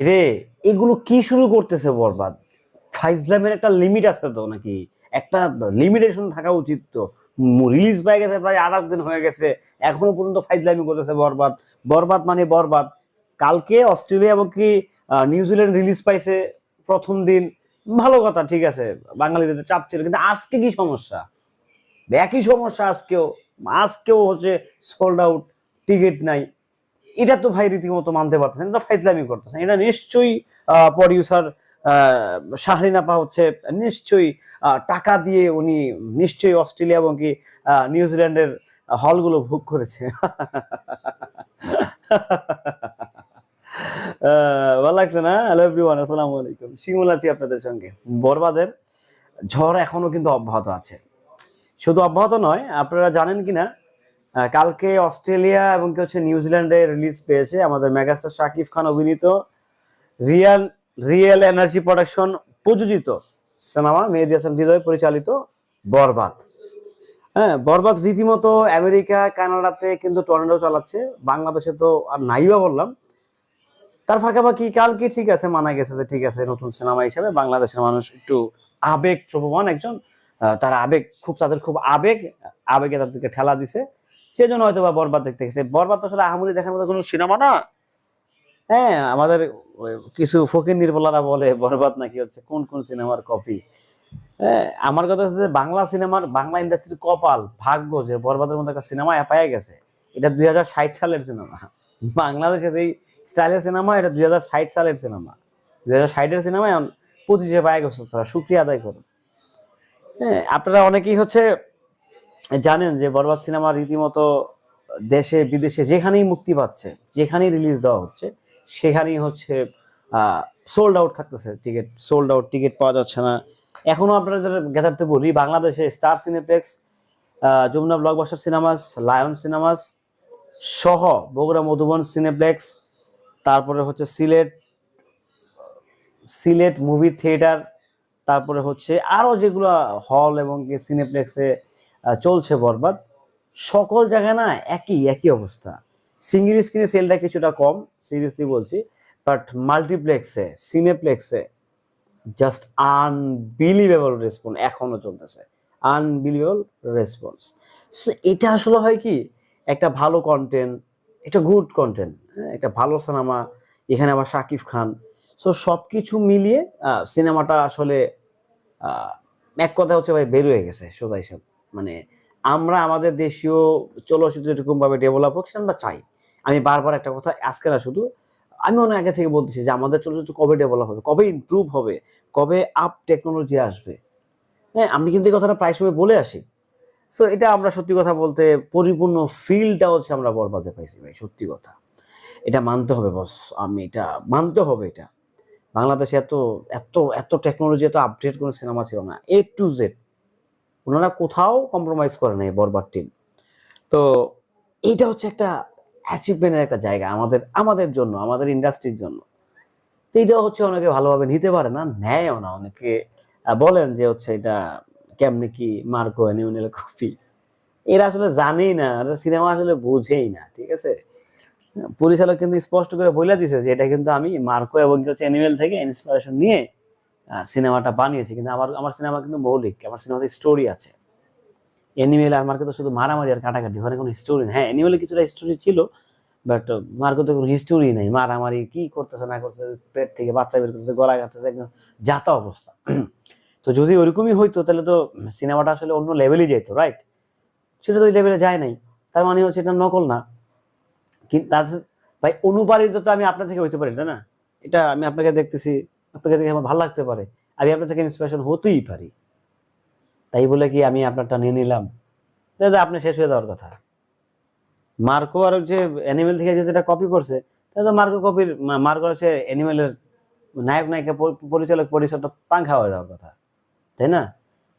রে, এগুলো কি শুরু করতেছে বরবাদ? ফাইজলামের একটা লিমিট আছে তো নাকি? একটা লিমিটেশন থাকা উচিত তো। রিলিজ পেয়ে গেছে প্রায় আঠাশ দিন হয়ে গেছে। এখনও পর্যন্ত ফাইজলামি করতেছে বরবাদ। বরবাদ মানে বরবাদ। কালকে অস্ট্রেলিয়া এবং কি নিউজিল্যান্ড রিলিজ পাইছে প্রথম দিন। ভালো কথা, ঠিক আছে। বাঙালিদের চাপ ছিল। কিন্তু আজকে কি সমস্যা? একই সমস্যা আজকেও। আজকেও হচ্ছে সোল্ড আউট টিকিট নাই। এটা তো ভাই রীতিমতো মানতে পারতেছেন, এটা ফাইজলামি করতেছেন। এটা নিশ্চয়ই প্রডিউসার শাহরিন আপা হচ্ছে নিশ্চয়ই টাকা দিয়ে উনি নিশ্চয়ই অস্ট্রেলিয়া এবং কি নিউজিল্যান্ডের হলগুলো ভোগ করেছে। ভালো লাগছে না? হ্যালো এভরিওয়ান আসসালামু আলাইকুম। শিমুল আছি আপনাদের সঙ্গে। বরবাদের ঝড় এখনও কিন্তু অব্যাহত আছে। শুধু অব্যাহত নয়, আপনারা জানেন কিনা কালকে অস্ট্রেলিয়া এবং কি হচ্ছে নিউজিল্যান্ডে রিলিজ পেয়েছে আমাদের মেগাস্টার শাকিব খান অভিনীত রিয়াল, রিয়েল এনার্জি প্রোডাকশন প্রযোজিত সিনেমা মেহেদি হাসান হৃদয় পরিচালিত বরবাদ। হ্যাঁ বরবাদ রীতিমতো আমেরিকা, কানাডাতে কিন্তু টর্নেডো চালাচ্ছে, বাংলাদেশে তো আর নাইবা বললাম। তার ফাঁকাফাঁকি কালকে ঠিক আছে? মানা গেছে যে ঠিক আছে, নতুন সিনেমা হিসেবে বাংলাদেশের মানুষ একটু আবেগ প্রবণ একজন তারা আবেগ খুব, তাদের খুব আবেগ, আবেগে তাদেরকে ঠেলা দিছে। সেজন্য হয়তো বা বরবাদ দেখতে গেছে। বরবাদ তো আসলে আহামরি দেখার মতো কোনো সিনেমা না। হ্যাঁ আমাদের কিছু ফকির নির্বলারা বলে বরবাদ নাকি হচ্ছে কোন কোন সিনেমার কপি? হ্যাঁ আমার কথা হচ্ছে বাংলা সিনেমার, বাংলা ইন্ডাস্ট্রির কপাল, ভাগ্য যে বরবাদের মতো একটা সিনেমা পাইয়া গেছে, এটা দুই হাজার ষাট সালের সিনেমা। বাংলাদেশে যেই স্টাইলের সিনেমা, এটা দুই হাজার ষাট সালের সিনেমা। দুই হাজার ষাটের সিনেমা পঁচিশে পায়ে গেছে, তারা সুক্রিয়া আদায় করুন। হ্যাঁ আপনারা অনেকেই হচ্ছে জানেন যে বরবাদ সিনেমা রীতিমতো দেশে, বিদেশে যেখানেই মুক্তি পাচ্ছে, যেখানেই রিলিজ দেওয়া হচ্ছে, সেখানেই হচ্ছে সোল্ড আউট থাকতেছে টিকিট সোল্ড আউট টিকিট পাওয়া যাচ্ছে না। এখনও আপনাদের গেদারতে বলি, বাংলাদেশে Star Cineplex Jamuna Blockbuster Cinemas Lion Cinemas সহ বগুড়া মধুবন সিনেপ্লেক্স তারপরে হচ্ছে সিলেট সিলেট মুভি থিয়েটার তারপরে হচ্ছে আরও যেগুলো হল এবং সিনেপ্লেক্সে চলছে বরবাদ। সকল জায়গায় না একই একই অবস্থা। সিঙ্গেল স্ক্রিনে সেলটা কিছুটা কম সিরিয়াসলি বলছি বাট মাল্টিপ্লেক্সে সিনেপ্লেক্সে জাস্ট আনবিলিভেবল রেসপন্স এখনও চলতেছে। আনবিলিভেবল রেসপন্স এটা আসলে হয় কি, একটা ভালো কন্টেন্ট একটা গুড কন্টেন্ট একটা ভালো সিনেমা এখানে আবার শাকিব খান। সো সব কিছু মিলিয়ে সিনেমাটা আসলে এক কথা হচ্ছে ভাই বের হয়ে গেছে, সোজা হিসাব। মানে আমরা আমাদের দেশীয় চলচ্চিত্র এরকম ভাবে ডেভেলপ হোক আমরা চাই। আমি বারবার একটা কথা আজকে না, শুধু আমি অনেক আগে থেকে বলতেছি যে আমাদের চলচ্চিত্র কবে ডেভেলপ হবে, কবে ইমপ্রুভ হবে, কবে আপ টেকনোলজি আসবে। হ্যাঁ আমি কিন্তু এই কথাটা প্রায় সময় বলে আসি। সো এটা আমরা সত্যি কথা বলতে পরিপূর্ণ ফিলটা হচ্ছে আমরা বরবাদে পাইছি ভাই, সত্যি কথা। এটা মানতে হবে বস আমি এটা, মানতে হবে এটা। বাংলাদেশে এত এত এত টেকনোলজি এত আপডেট কোনো সিনেমা ছিল না এ টু জেড ওনারা কোথাও কম্প্রোমাইজ করে নাই বরবার টিম তো এইটা হচ্ছে একটা অ্যাচিভমেন্টের একটা জায়গা আমাদের আমাদের জন্য, আমাদের ইন্ডাস্ট্রির জন্য। তো এটা হচ্ছে অনেকে ভালোভাবে নিতে পারে না, নেয়ও না। অনেকে বলেন যে হচ্ছে এটা কেমনি কি মার্কো অ্যানিউনেল কপি এরা আসলে জানেই না সিনেমা আসলে বোঝেই না, ঠিক আছে? পরিচালক কিন্তু স্পষ্ট করে বলে দিছে যে এটা কিন্তু আমি, মার্কো এবং হচ্ছে অ্যানিমেল থেকে ইন্সপিরেশন নিয়ে সিনেমাটা বানিয়েছি, কিন্তু আমার আমার সিনেমা কিন্তু মৌলিক, আমার সিনেমাতে স্টোরি আছে। অ্যানিমেল আর মার্কে তো শুধু মারামারি আর কাটাকাটি ওখানে কোনো স্টোরি নেই। হ্যাঁ অ্যানিমেলে কিছুটা স্টোরি ছিল বাট মার্কোতে কোনো হিস্টোরি নেই। মারামারি কি করতেছে, না করতেছে, পেট থেকে বাচ্চা বের করতেছে, গলা কাটতেছে, একদম যাতা অবস্থা। তো যদি ওরকমই হইতো, তাহলে তো সিনেমাটা আসলে অন্য লেভেলই যেত রাইট সেটা তো ওই লেভেলে যায় নাই। তার মানে হচ্ছে এটা নকল না। কিন্তু তার, ভাই অনুপ্রাণিত তো আমি আপনার থেকে হইতে পারি, তাই না? এটা আমি আপনাকে দেখতেছি। আপনাকে দেখে আমার ভালো লাগতে পারে। আমি আপনার থেকে ইন্সপিরেশন হতেই পারি। তাই বলে কি আমি আপনারটা নিয়ে নিলাম? তো আপনি শেষ হয়ে যাওয়ার কথা। মার্কো আর যে অ্যানিমেল থেকে যেটা কপি করছে তাহলে মার্কো কপির মার্কো হচ্ছে অ্যানিমেলের নায়ক, নায়িকা পরিচালক তো পাংখা হয়ে যাওয়ার কথা। তাই না?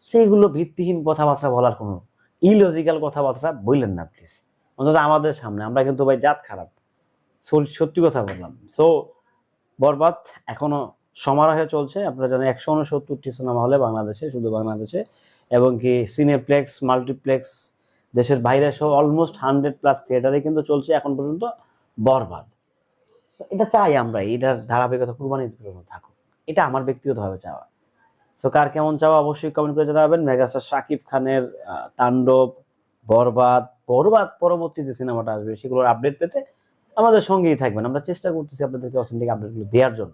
সেইগুলো ভিত্তিহীন কথাবার্তা বলার কোনো ইলজিক্যাল কথাবার্তা বললেন না প্লিজ অন্তত আমাদের সামনে। আমরা কিন্তু ভাই জাত খারাপ। সত্যি কথা বললাম। সো বরবাদ, এখনও সমারোহে চলছে। আপনারা জানেন একশো উনসত্তরটি সিনেমা হলে বাংলাদেশে, শুধু বাংলাদেশে। এবং কি সিনেপ্লেক্স মাল্টিপ্লেক্স দেশের বাইরে সহ অলমোস্ট হান্ড্রেড প্লাস থিয়েটারে কিন্তু চলছে এখন পর্যন্ত বরবাদ। এটা চাই আমরা, এটার ধারাবাহিকতা কুরবানি থাকুক। এটা আমার ব্যক্তিগতভাবে চাওয়া। সো কার কেমন চাওয়া অবশ্যই কমেন্ট করে জানাবেন। মেগাস্টার শাকিব খানের তাণ্ডব, বরবাদ বরবাদ পরবর্তী যে সিনেমাটা আসবে, সেগুলোর আপডেট পেতে আমাদের সঙ্গেই থাকবেন। আমরা চেষ্টা করতেছি আপনাদেরকে অথেন্টিক আপডেটগুলো দেওয়ার জন্য।